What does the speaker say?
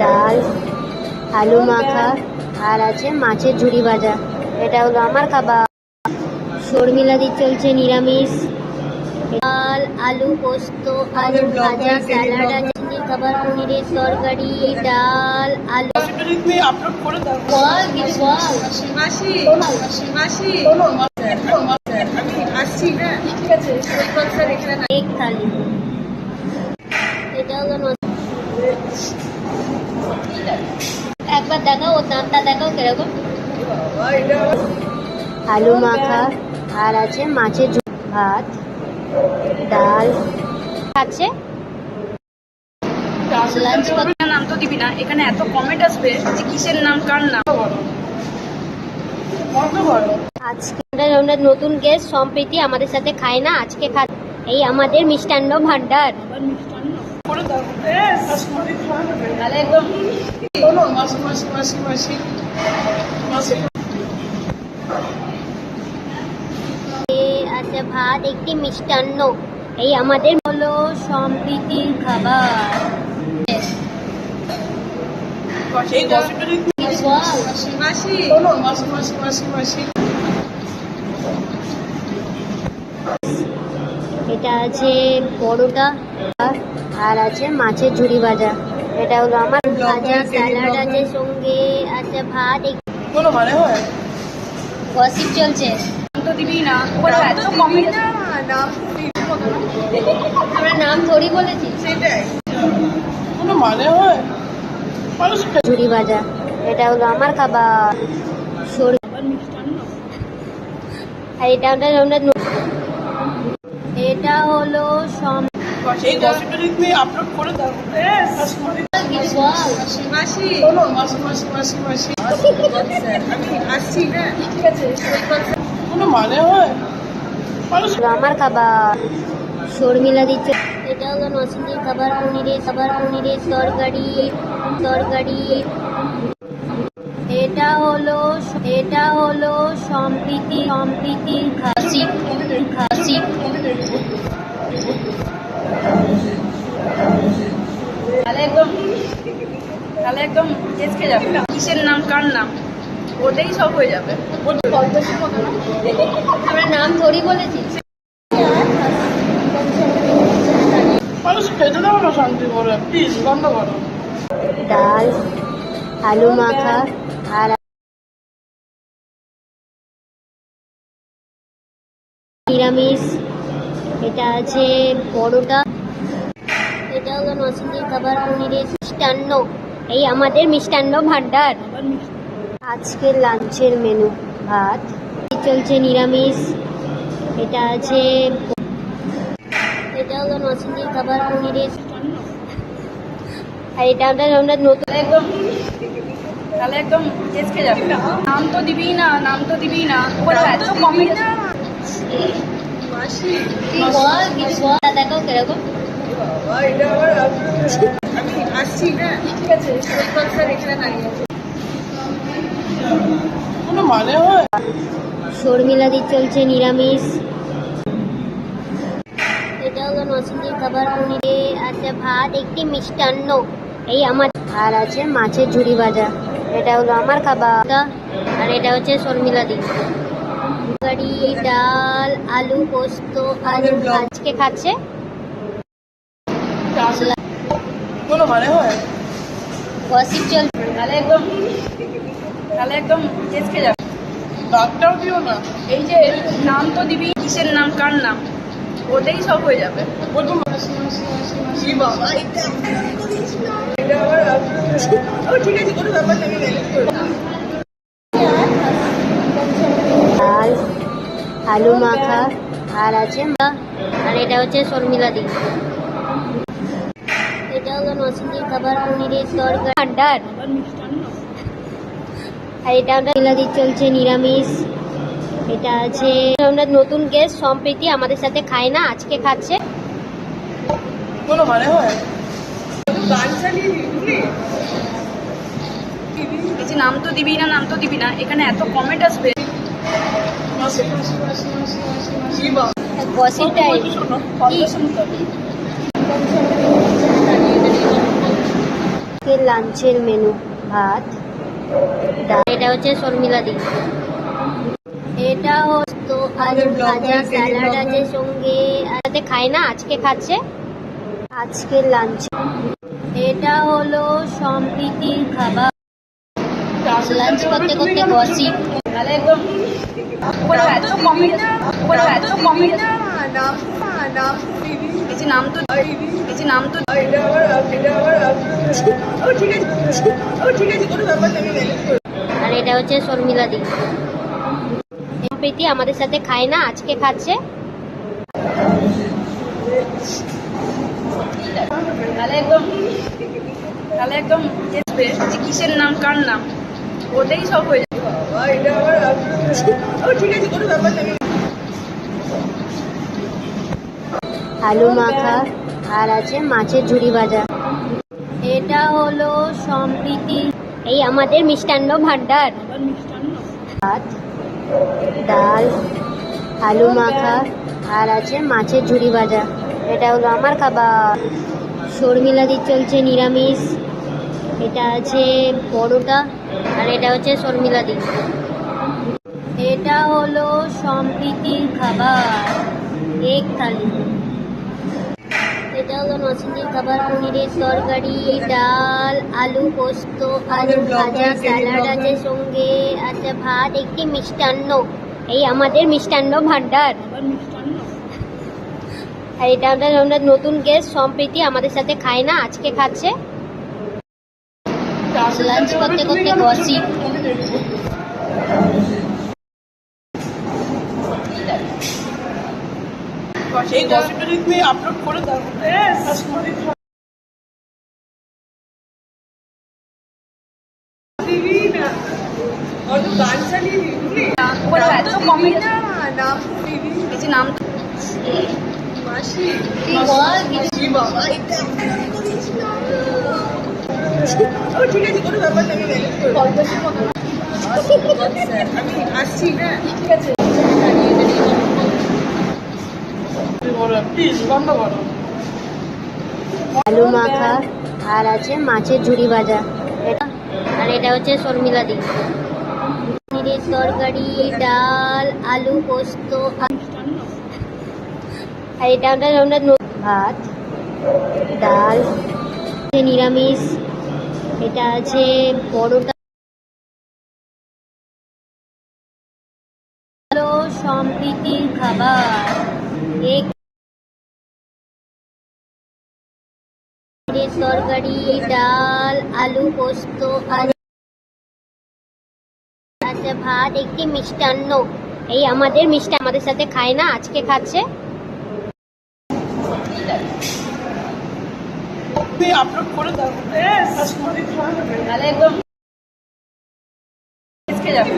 ডাল আলু মাখা আর আছে মাছের ঝুড়ি ভাজা। এটা হলো আমার খাবার। শর্মিলাদি চলছে নিরামিষ। ডাল আলু পোস্ত আলু ভাজা স্যালাড আছে খাবার পনিরের তরকারি ডাল আলু। আপলোড করে দাও। বল কিছু বল। মাসি মাসি আমি আসছি হ্যাঁ। ঠিক আছে এটা হলো। একবার দেখাও ওর দামটা দেখাও কীরকম। আলু মাখা আর আছে মাছের ঝোল, ভাত ডাল। আছে? নাম তো দিবি না এখানে এত কমেন্ট আসবে যে কিসের নাম কার নাম? আজকে আমরা- আমরা নতুন গেস্ট সম্প্রীতি আমাদের সাথে খায় না আজকে খা এই আমাদের মিষ্টান্ন ভান্ডার। আছে ভাত একটি মিষ্টান্ন এই আমাদের হলো সম্প্রীতির খাবার এটা আছে পরোটা আর আছে মাছের ঝুড়ি ভাজা। এটা হলো আমার ভাজা স্যালাড আছে সঙ্গে আছে ভাত কোনো মানে হয়? গসিপ চলছে। তো দিবি না ওরা এত কমেন্ট নাম আমরা নাম থোড়ি বলেছি। সেটাই। কোনো মানে হয়? মানুষ ঝুড়ি ভাজা। এটা হলো আমার খাবার সরি আর এটা আমরা হলো এই গসিপটা তুমি আপলোড করে দাও। শাশুড়ি বল। মাসি শোনো মাসি মাসি মাসি মাসি আমি আসছি ঠিক আছে সৈকত স্যার কোনো মানে আমার খাবার, শর্মিলা দিচ্ছে। এটা হলো নসিনের খাবার, পনিরের খাবার, পনিরের তরকারি তরকারি। এটা হলো এটা হলো সম্প্রীতি, সম্প্রীতির খাসি তাহলে একদম তাহলে একদম চেসকে যাবে। কিসের নাম কার নাম? ওটাই সব হয়ে যাবে। আমরা নাম থোড়ি বলেছি। ডাল আলু মাখা আর নিরামিষ। এটা আছে পরোটা। এটা হলো নসিনের খাবার পনিরের মিষ্টান্ন এই আমাদের মিষ্টান্ন ভান্ডার। আজকের লাঞ্চের মেনু ভাত। চলছে নিরামিষ। এটা আছে এটা হলো নসিনের খাবার পনিরের আর এটা আমরা আমরা নতুন একদম তাহলে একদম যাবে। নাম তো দিবি না নাম তো দিবি না। এত কমেন্ট দেখো কীরকম বাবা, এটা আবার আমি আসছি হ্যাঁ ঠিক আছে স্যার এখানে দাঁড়িয়ে আছে। কোনো মানে হয়? শর্মিলাদি চলছে নিরামিষ। এটা হলো খাবার পনিরে আছে ভাত একটি মিষ্টান্ন। এই আমার আর আছে মাছের ঝুড়ি ভাজা। এটা হলো আমার খাবার। আর এটা হচ্ছে শর্মিলাদি তরকারি ডাল আলু পোস্ত আজকে খাচ্ছে। কোনো মানে হয়? গসিপ চলছে। তাহলে একদম তাহলে একদম যাবে। দিও না। এই যে নাম তো দিবি কিসের নাম কার নাম? ওটাই সব হয়ে যাবে। ও, ঠিক আছে কোনো ব্যাপার নেই, আলু মাখা আর আছে আর এটা হচ্ছে শর্মিলা এটা হলো নসিনের খাবার পনিরের তরকারি। ভান্ডার আর এটা আমরা মিলাদি চলছে নিরামিষ। এটা আছে। আমরা নতুন গেস্ট সম্প্রীতি আমাদের সাথে খায় না আজকে খাচ্ছে। কোনো মানে হয়? নাম তো দিবি না নাম তো দিবি না এখানে এত কমেন্ট আসবে। কি বাবা আজকের লাঞ্চের মেনু ভাত ডাল। এটা হচ্ছে শর্মিলা দি। এটা হতো আলু ভাজা স্যালাড আছে সঙ্গে আরে খায় না আজকে খাচ্ছে। আজকের লাঞ্চ। এটা হলো সম্প্রীতির খাবার। লাঞ্চ করতে করতে বসি। এই যে নাম তো এই যে নাম তো আর এটা হচ্ছে শর্মিলা দি। প্রীতি আমাদের সাথে খায় না আজকে খাচ্ছে। তাহলে একদম তাহলে একদম যে কিসের নাম কার নাম? ওটাই সব হয়ে যাবে। আলু মাখা, আর আছে মাছের ঝুড়ি ভাজা। এটা হলো সম্প্রীতি। এই আমাদের মিষ্টান্ন ভান্ডার। ভাত, ডাল, আলু মাখা, আর আছে মাছের ঝুড়ি ভাজা। এটা হলো আমার খাবার। শর্মিলাদি চলছে নিরামিষ। এটা আছে পরোটা, আর এটা হচ্ছে শর্মিলাদি এটা হলো সম্প্রীতির খাবার। এক থালি। এটা হলো নসিন্দির খাবার পনিরের তরকারি ডাল আলু পোস্ত আলু ভাজা স্যালাড আছে সঙ্গে আছে ভাত একটি মিষ্টান্ন। এই আমাদের মিষ্টান্ন ভান্ডার আবার আর এটা আমাদের আমরা নতুন গেস্ট সম্প্রীতি আমাদের সাথে খায় না আজকে খাচ্ছে। লাঞ্চ করতে করতে বসি এই গসিপটা তুমি আপলোড করে দাও উপরে এত কমেন্ট এই যে নাম তো আলু মাখা, আর আছে মাছের ঝুড়ি ভাজা। আর এটা হচ্ছে শর্মিলা দি। পনিরের তরকারি, ডাল, আলু পোস্ত আর এটা আমরা ন- ভাত, ডাল, নিরামিষ। এটা আছে পরোটা। তরকারি ডাল আলু পোস্ত আর আছে ভাত একটি মিষ্টান্ন। এই আমাদের মিষ্টি আমাদের সাথে খায় না আজকে খাচ্ছে। আপলোড করে দাও। তাহলে একদম আজকে যাবে